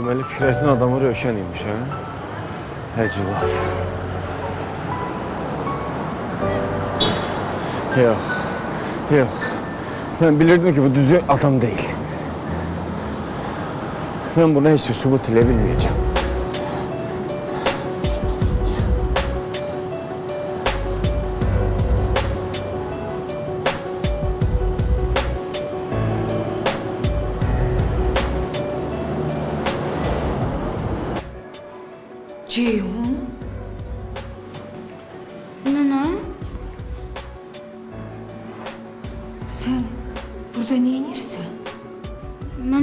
Deməli Fikrətin adamı Rövşən imiş, hə? Həcilaf. Yox, yox. Mən bilirdim ki, bu düzü adam deyil. Mən buna heç sübut elə bilməyəcəm.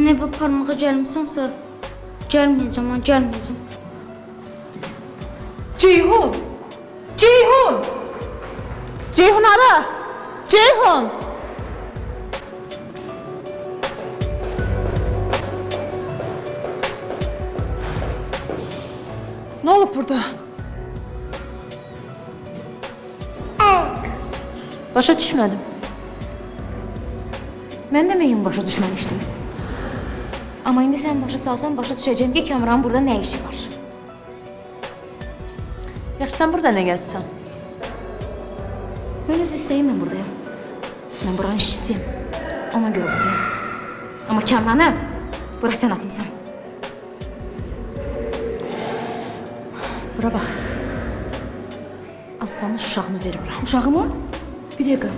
Mən evə parmağa gəlmisənsə, gəlməyəcəm, mən gəlməyəcəm. Ceyhun! Ceyhun! Ceyhun ara! Ceyhun! Ne olup burada? Başa düşmədim. Mən də mühüm başa düşməmişdim. Amma indi sən başa salsan başa düşəcəm ki, Kamranın burada nə işi var? Yaxşı sən burada nə gəzsən? Mən öz istəyimlə buradayam. Mən buranın işçisiyim. Ona görə buradayım. Amma Kamranı bura sən atmısan. Bura bax. Aslanın uşağımı ver bura. Uşağımı? Bir dəqiqə.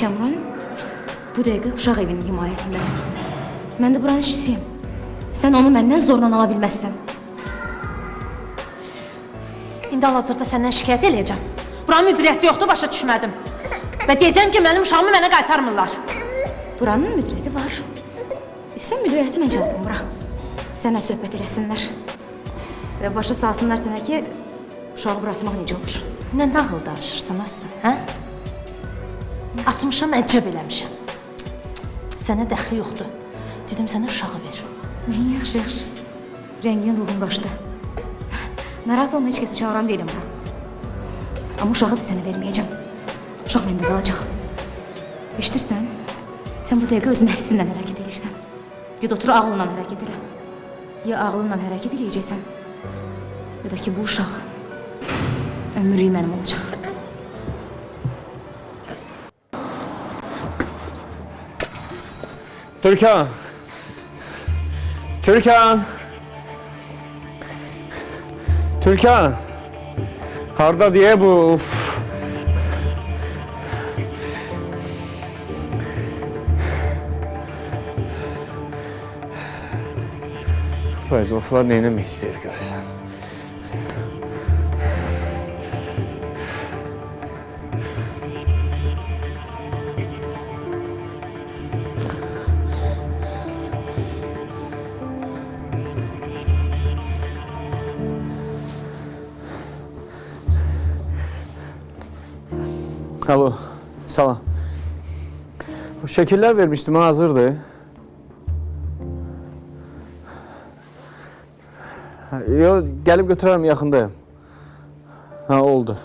Kamran bu dəqiqə uşaq evinin himayəsindədir. Mən də buranın işçisiyim. Sən onu məndən zorla ala bilməzsən. İndi hal-hazırda səndən şikayət eləyəcəm. Buranın müdiriyyəti yoxdur, başa düşmədim. Və deyəcəm ki, mənim uşağımı mənə qaytarmırlar. Buranın müdiriyyəti var. Bilsən müdiriyyəti mən çağırdım bura. Sənə söhbət eləsinlər. Və başa salsınlar sənə ki, uşağı buraxmaq necə olur. Nə nağıl danışırsan aslan, hə? Atmışam, əcəb eləmişəm. Sənə dəxli yoxdur. Dedim sənə uşağı ver. Mən yaxşı, yaxşı. Rəngin ruhun qaçdı. Narahat olma, heç kəsi çağıran deyiləm bura. Amma uşağı da sənə verməyəcəm. Uşaq məndə qalacaq. Eşidirsən? Sən bu dəqiqə öz nəfsinlə hərəkət edirsən. Da otur ağlınla hərəkət elə. Ya ağlınla hərəkət eləyəcəksən, ya da ki bu uşaq ömrü mənim olacaq. Türkan! Türkan! Türkan! Harda diye bu? Uf. Fayzoflar neylemek ister görürsen. Alo, salam. Bu şekiller vermiştim, hazırdı. Ha, Yo, gelip götürürüm yakındayım. Ha, oldu.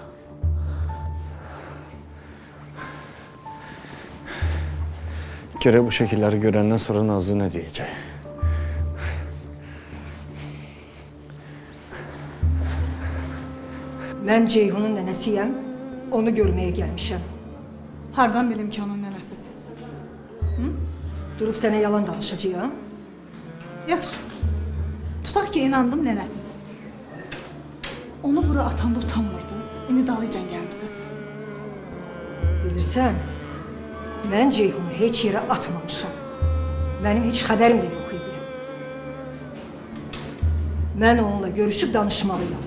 Göre bu şekilleri görenden sonra Nazlı ne diyecek? Ben Ceyhun'un nenesiyim. Onu görmeye gelmişim. Hardan bilim ki onun nənəsisiz? Durup sana yalan danışacağım. Yaxşı. Tutaq ki, inandım nənəsisiz. Onu bura atanda utanmırdınız. İndi dalıcan gəlmisiniz. Bilirsən, mən Ceyhun'u heç yerə atmamışam. Mənim heç xəbərim də yox idi. Mən onunla görüşüb danışmalıyam.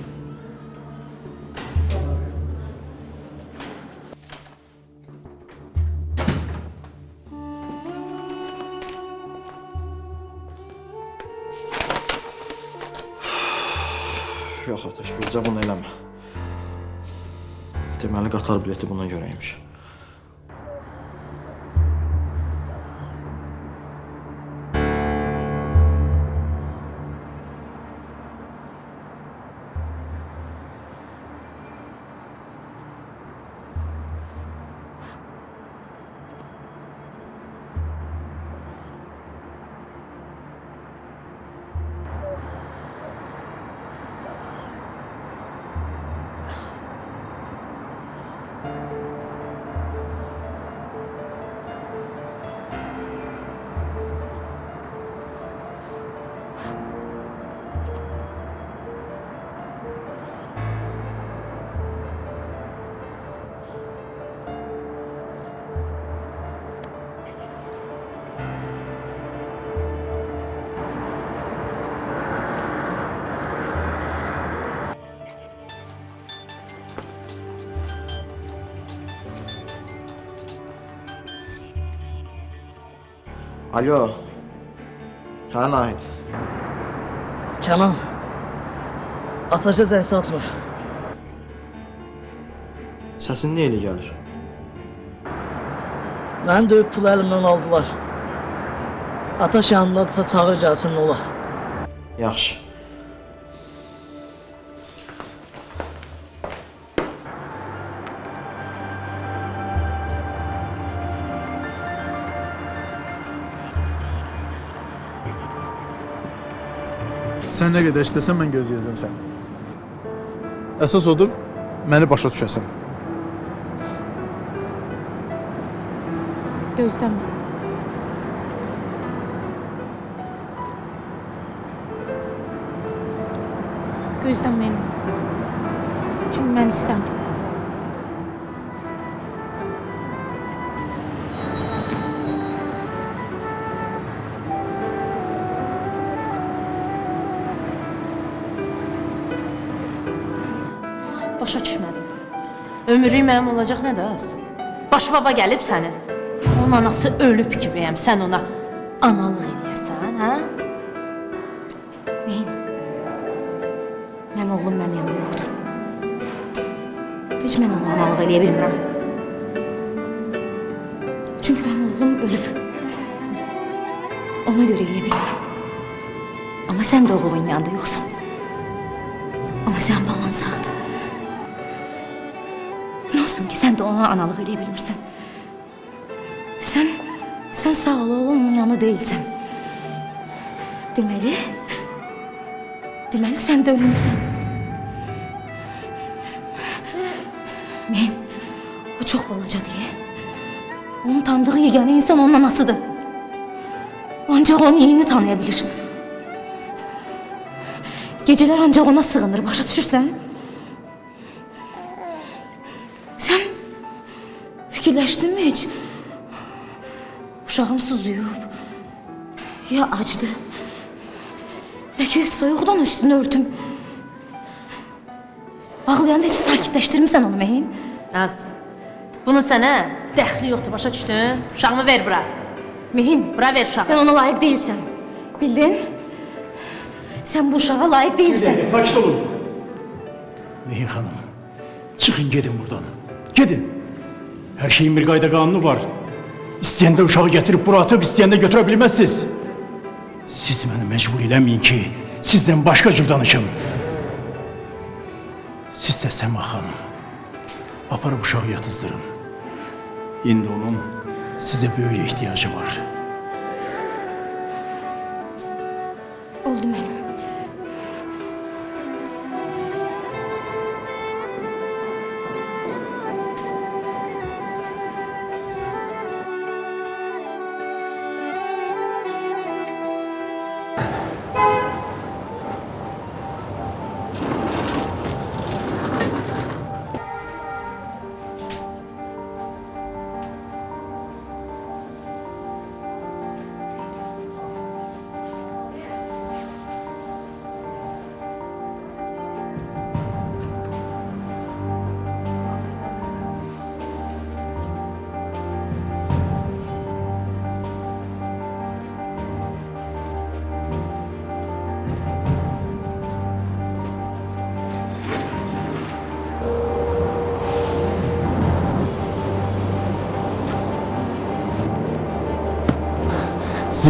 Ateş, bircə bunu eləmə. Deməli qatar bileti buna görəymiş. Alo. Hə Nahid. Kənan. Ataşa zəng satmır. Səsin niyə elə gəlir? Məni döyüb pulu əlimdən aldılar. Ataş yanındadırsa çağır gəlsin olar. Yaxşı. Sən nə qədər istəsən mən gözləyəcəm səni. Əsas odur, məni başa düşəsən. Gözləmə. Gözləmə məni. Çünki mən istəmirəm. Ömürlük mənim olacaq nə də az? Baş baba gəlib sənin. Onun anası ölüb ki bəyəm, sən ona analıq eləyəsən, hə? Mehin. Mənim oğlum mənim yanımda yoxdur. Heç mən ona analıq eləyə bilmirəm. Çünki mənim oğlum ölüb. Ona görə eləyə bilmirəm. Amma sən də yanında yoxsan. Amma sən baban sağdır. Olsun ki, sən də ona analıq eləyə bilmirsən. Sən, sən sağ ol oğlumun yanı deyilsən. Deməli, deməli sən də ölmüsən. Mən, o çox balaca deyə. Onun tanıdığı yeganə insan onun anasıdır. O ancaq onun iyini tanıya bilir. Gecələr ancaq ona sığınır, başa düşürsən? Fikirləşdinmi heç? Uşağım suzuyub, ya acdı. Bəlkə soyuqdan üstünü örtüm. Ağlayanda heç sakitləşdirmisən onu Məhin? Az. Bunun sənə dəxli yoxdur, başa düşdün? Uşağımı ver bura. Mehin, Bura ver uşağı. sən ona layiq deyilsən. Bildin? Sən bu uşağa layiq deyilsən. Sakit olun. Mehin hanım, çıkın gedin buradan. Gidin. Her şeyin bir qayda kanunu var. İstəyəndə uşağı getirip bura atıp istəyəndə götürə bilməzsiniz. Siz məni mecbur eləməyin ki, sizdən başqa cür danışım. Siz də Səma xanım. Aparıb uşağı yatızdırın. İndi onun sizə böyük ihtiyacı var.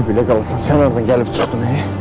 Zibilə qalasın. Sən oradan gəlib çıxdın, ey.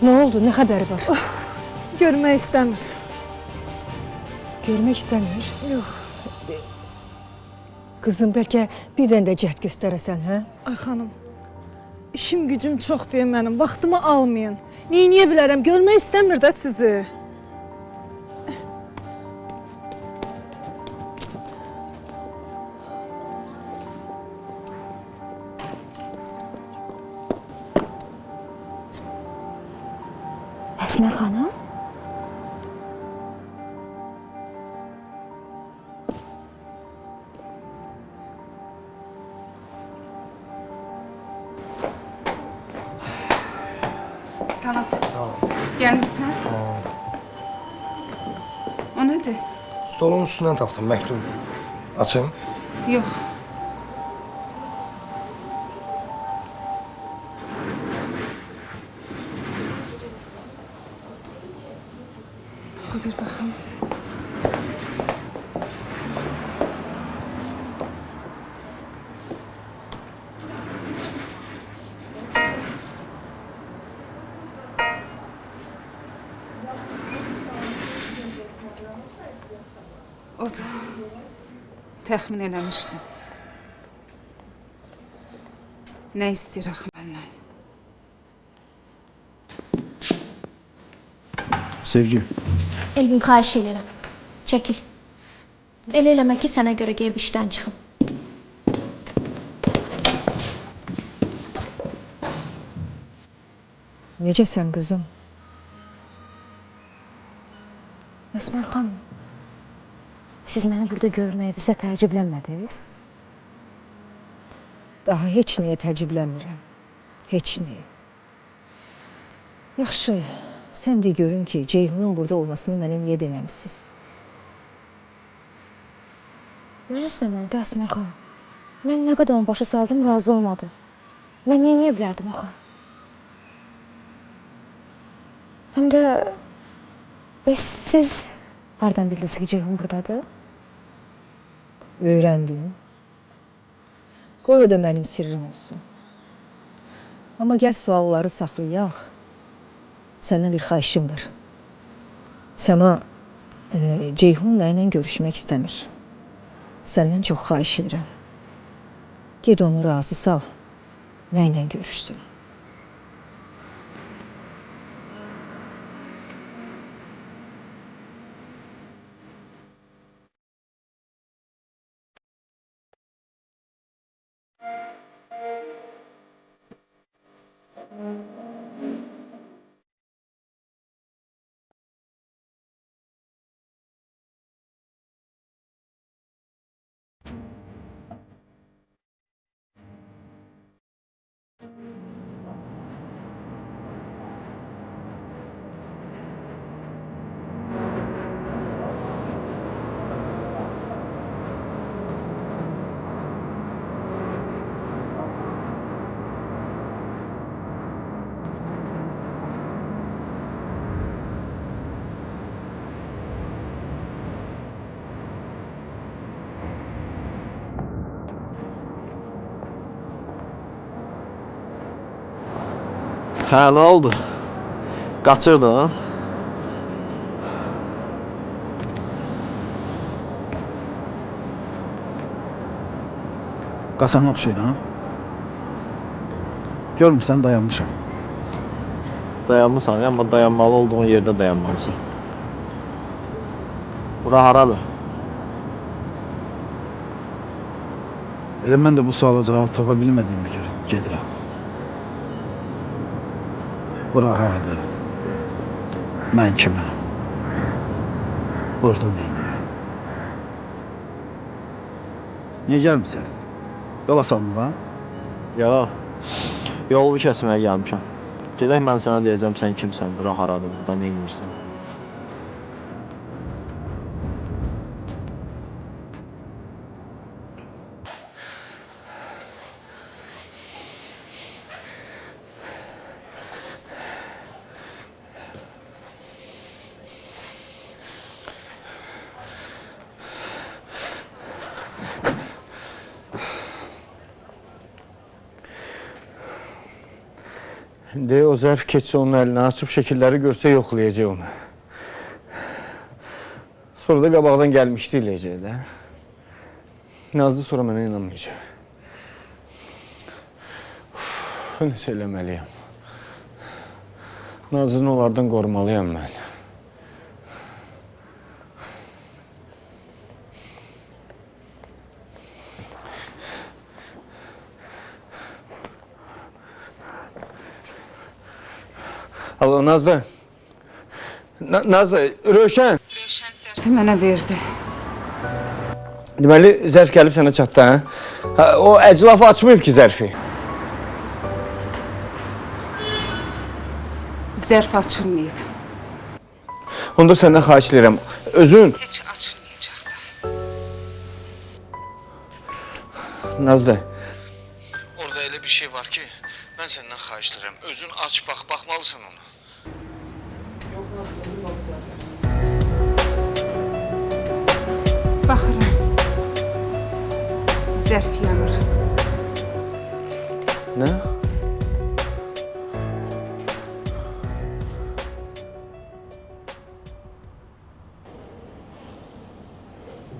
Nə oldu? Nə xəbəri var? Görmək istəmir. Görmək istəmir. Yox. Qızım bəlkə bir dənə də cəhd göstərəsən, hə? Ay xanım. İşim gücüm çox deyə mənim vaxtımı almayın. Neyniyə bilərəm? Görmək istəmir də sizi. Salam. Gəlmisən? O nədir? Stolun üstündən tapdım məktubu. Açın. Yox. Təxmin eləmişdim. Nə istəyir axı məndən? Sevgi, Elvin xahiş edirəm. Çəkil. Elə eləmə ki, sənə görə gəlib işdən çıxım. Necəsən qızım? Əsmər xanım. Siz məni burada görməyinizə təəccüblənmədiniz? Daha heç nəyə təəccüblənmirəm. Heç nəyə. Yaxşı, sən də görün ki, Ceyhunun burada olmasını mənə niyə deməmisiniz? Özünüz deməli, Əsmər xanım. Mən nə qədər onu başa saldım, razı olmadı. Mən niyə niyə bilərdim axı? Həm də bəs siz hardan bildiniz ki, Ceyhun buradadır? Öyrəndim. Qoy o da mənim sirrim olsun. Amma gəl sualları saxlayaq. Səndən bir xahişim var. Səma e, Ceyhun mənlə görüşmək istəmir. Səndən çox xahiş edirəm. Get onu razı sal. Mənlə görüşsün. Hə, nə oldu? Qaçırdın? qaçanaq şeylə. Görmürsən dayanmışam. Dayanmısan, amma dayanmalı olduğun yerdə dayanmamısan. Bura haradır? Elə mən də bu suala cavab tapa bilmədiyimə görə gedirəm. Bura haradır? Mən? Burada nə edirəm? Niyə gəlmirsən? Yola salmığa? Yox. Yolu kəsməyə gəlmişəm. Gedək mən sənə deyəcəm sən kimsən, bura haradır, burada nə edirsən. İndi o zərf keçsə onun əlinə açıb şəkilləri görsə yoxlayacaq onu. Sonra da qabaqdan gəlmişdi eləyəcək də. Nazlı sonra mənə inanmayacaq. Uf, Nəsə eləməliyəm. Nazlını onlardan qorumalıyam mən. Alo Nazlı. Na Nazlı, Rövşən. Zərfi mənə verdi. Deməli zərf gəlib sənə çatdı, hə? hə? O əclafı açmayıb ki zərfi. Zərf açılmayıb. Onda səndən xahiş edirəm. Özün Heç açılmayacaq da. Nazlı. Orada elə bir şey var ki, mən səndən xahiş edirəm. Özün aç bax, baxmalısan ona. Baxıram. Zərf yanır. Nə?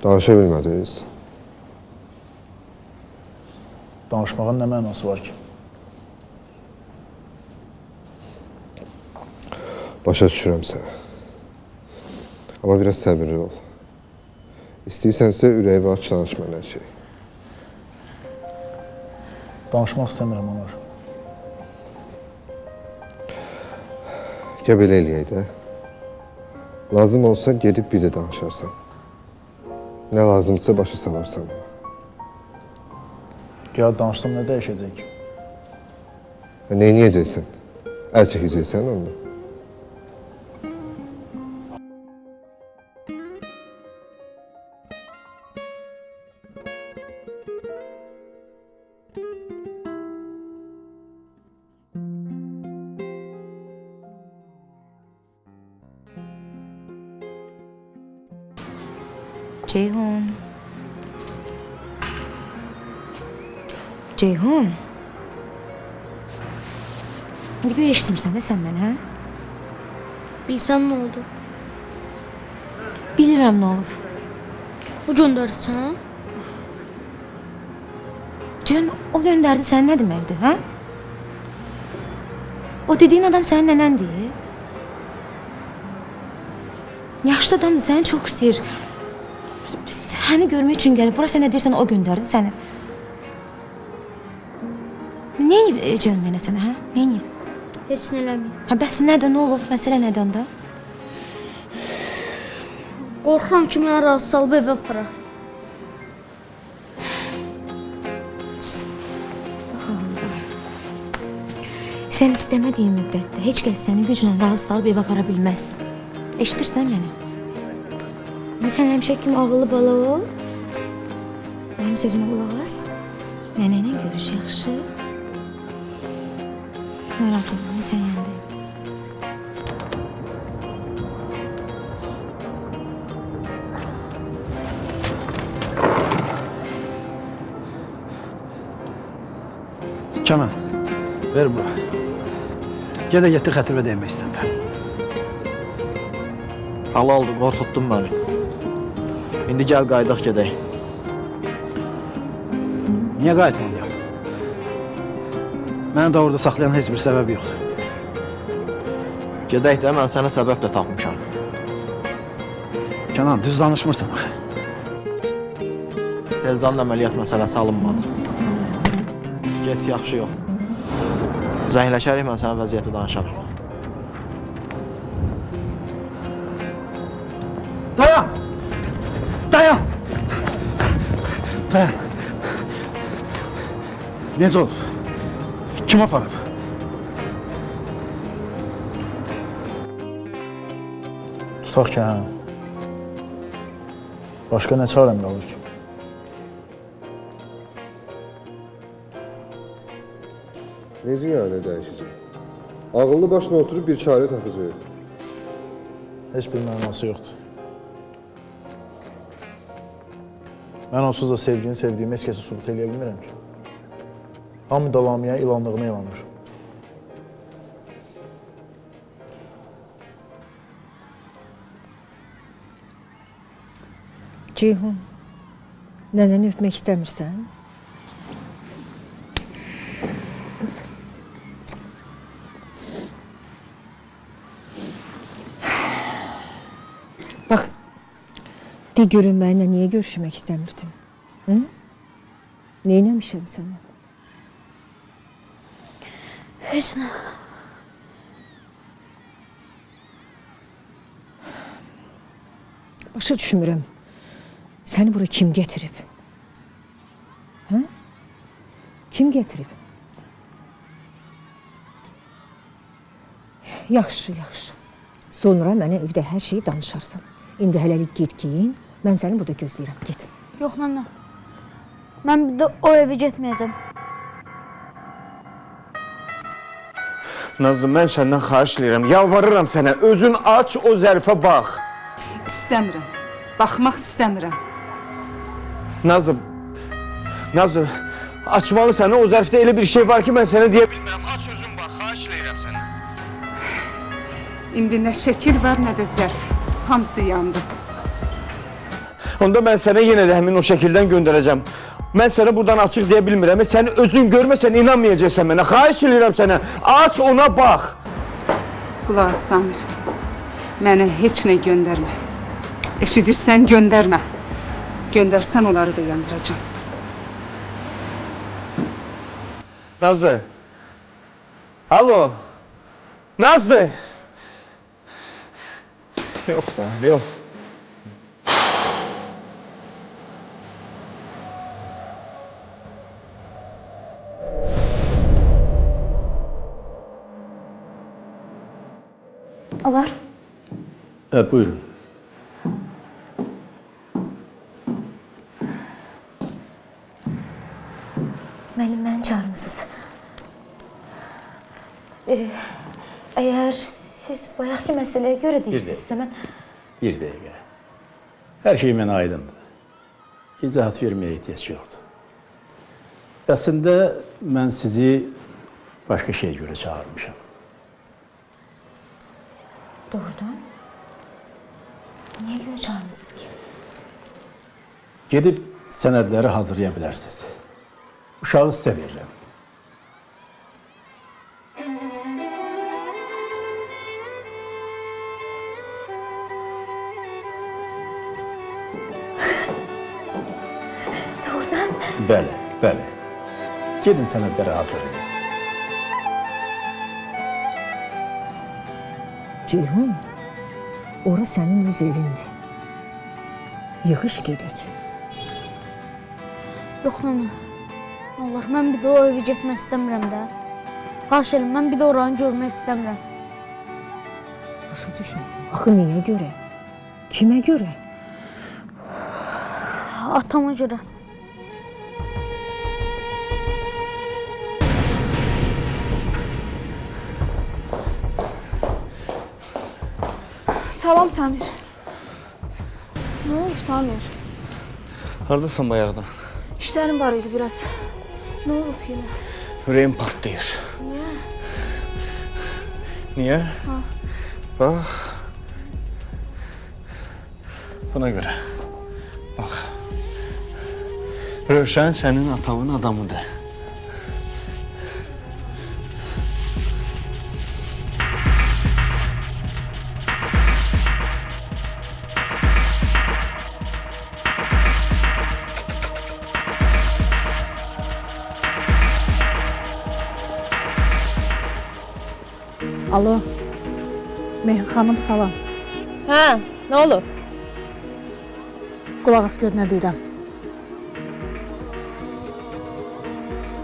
Danışa bilmədiniz. Danışmağın nə mənası var ki? Başa düşürəm səni. Amma biraz səbirli ol. İstəyirsənsə ürəyimi aç danış mənə hər şey. Danışmaq istəmirəm Anar. Gəl belə eləyək də. Lazım olsa gedib bir də danışarsan. Nə lazımsa başa salarsan. Gəl danışsam nə dəyişəcək nə edəcəksən? Əl çəkəcəksən ondan. Ceyhun. Ceyhun. Gibi eşitmirsən də sən məni, hə? Bilsən nə oldu? Bilirəm nə olub. O göndərsən? Ceyhun, o göndərdi sən nə deməkdir, hə? O dediyin adam sənin nənəndir. Yaşlı adamdır, səni çox istəyir. Səni görmək üçün gəlib. Bura sən nə deyirsən, o göndərdi səni. Neyini Ceyhun nənə sənə, hə? Neyini? Heç nə eləməyim. Ha bəs nədən nə olub? Məsələ nədən onda? Qorxuram ki, məni razı salıb evə apara. Sən istəmədiyin müddətdə heç kəs səni güclə razı salıb evə apara bilməz. Eşidirsən məni? Sən həmişə kimi ağıllı bala ol. Mənim sözümə qulaq as. Nənə ilə görüş yaxşı. Narahat olma, sən yanındayım. Kənan, ver bura. Gedə getdi xətrə dəymək istəmirəm. Halaldır, qorxutdun məni. İndi gəl qaydaq gedək. Niyə qayıtmalıyam? Məni də orada saxlayan heç bir səbəb yoxdur. Gedək də mən sənə səbəb də tapmışam. Kənan, düz danışmırsan axı. Selcanın əməliyyat məsələsi alınmadı. Get, yaxşı yox. Zəngləşərik, mən sənə vəziyyəti danışaram. Necə olub? Kim aparıb? Tutaq ki, hə. Başqa nə çarəm qalır ki? Necə yəni dəyişəcək? Ağıllı başına oturub bir çarə tapacaq. Heç bir mənası yoxdur. Mən onsuz da sevgini sevdiyimi heç kəsə sübut eləyə bilmirəm ki amdalamaya, ilanlığına inanır. Ceyhun, neneni öpmek istemirsen? Bak, de görünmeyle niye görüşmek istemirdin? Hı? Neylemişim sana? Nə. Başa düşmürəm. Səni bura kim gətirib? Hə? Kim gətirib? Yaxşı, yaxşı. Sonra mənə evdə hər şeyi danışarsan. İndi hələlik get giyin. Mən səni burada gözləyirəm. Get. Yox nənə. Mən bir də o evə getməyəcəm. Nazlı, mən səndən xahiş edirəm, yalvarıram sənə. Özün aç, o zərfə bax. İstəmirəm. Baxmaq istəmirəm. Nazlı, Nazlı, açmalı səni. O zərfdə elə bir şey var ki, mən sənə deyə bilmirəm. Aç özün bax, xahiş edirəm səndən. İndi nə şəkil var, nə də zərf. Hamısı yandı. Onda mən sənə yenə də həmin o şəkildən göndərəcəm. Mən sənə buradan açıq deyə bilmirəm. Sən özün görməsən inanmayacaqsan mənə. Xahiş edirəm sənə. Aç ona bax. Qulaq as Samir. Mənə heç nə göndərmə. Eşidirsən, göndərmə. Göndərsən onları da yandıracağam. Nazlı. Alo. Nazlı. Yok da, yok. Evet buyurun. Müəllim, məni çağırmısınız. Ee, əgər siz bayaqki məsələyə görə deyirsinizsə, mən Bir dəqiqə. Hər şey mənə aydındır. İzahat verməyə ehtiyac yoxdur. Əslində mən sizi başqa şeyə görə çağırmışam. doğrudan niyə görə çağırmısınız ki? Gedib sənədləri hazırlaya bilərsiniz. Uşağı sizə verirəm. Doğrudan Bəli, bəli. Gedin sənədləri hazırlayın. Ceyhun, ora sənin öz evindir. Yığış gedək. Yox. Nə olar, mən bir də o evə getmək istəmirəm də. Xahiş edirəm, mən bir də oranı görmək istəmirəm. Başa düşmədim. Axı niyə görə? Kimə görə? Atama görə. Samir. Nə olub Samir? Haradasan bayaqdan? İşlərim var idi biraz. Nə olub yenə? Ürəyim partlayır. Niyə? Niyə? Ha. Bax. Buna görə. Bax. Rövşən sənin atavın adamıdır. Alo. Mehri xanım salam. Hə, nə olub? Qulaq as gör nə deyirəm.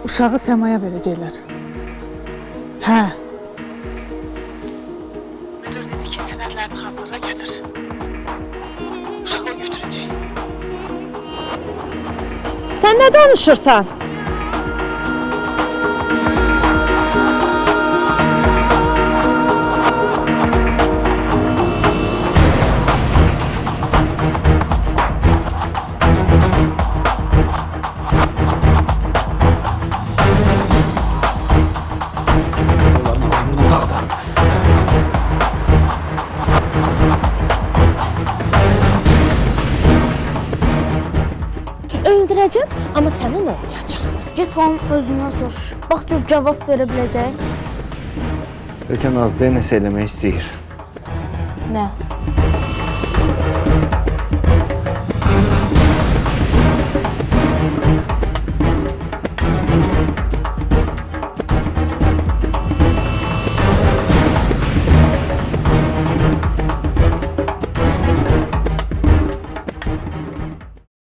Uşağı Səmaya verəcəklər. Hə. Müdür dedi ki, sənədlərini hazırla götür. Uşağı götürəcək. Sən nə danışırsan? Onun özündən soruş. Bax gör cavab verə biləcək. Ölkən az nəsə eləmək istəyir. Nə?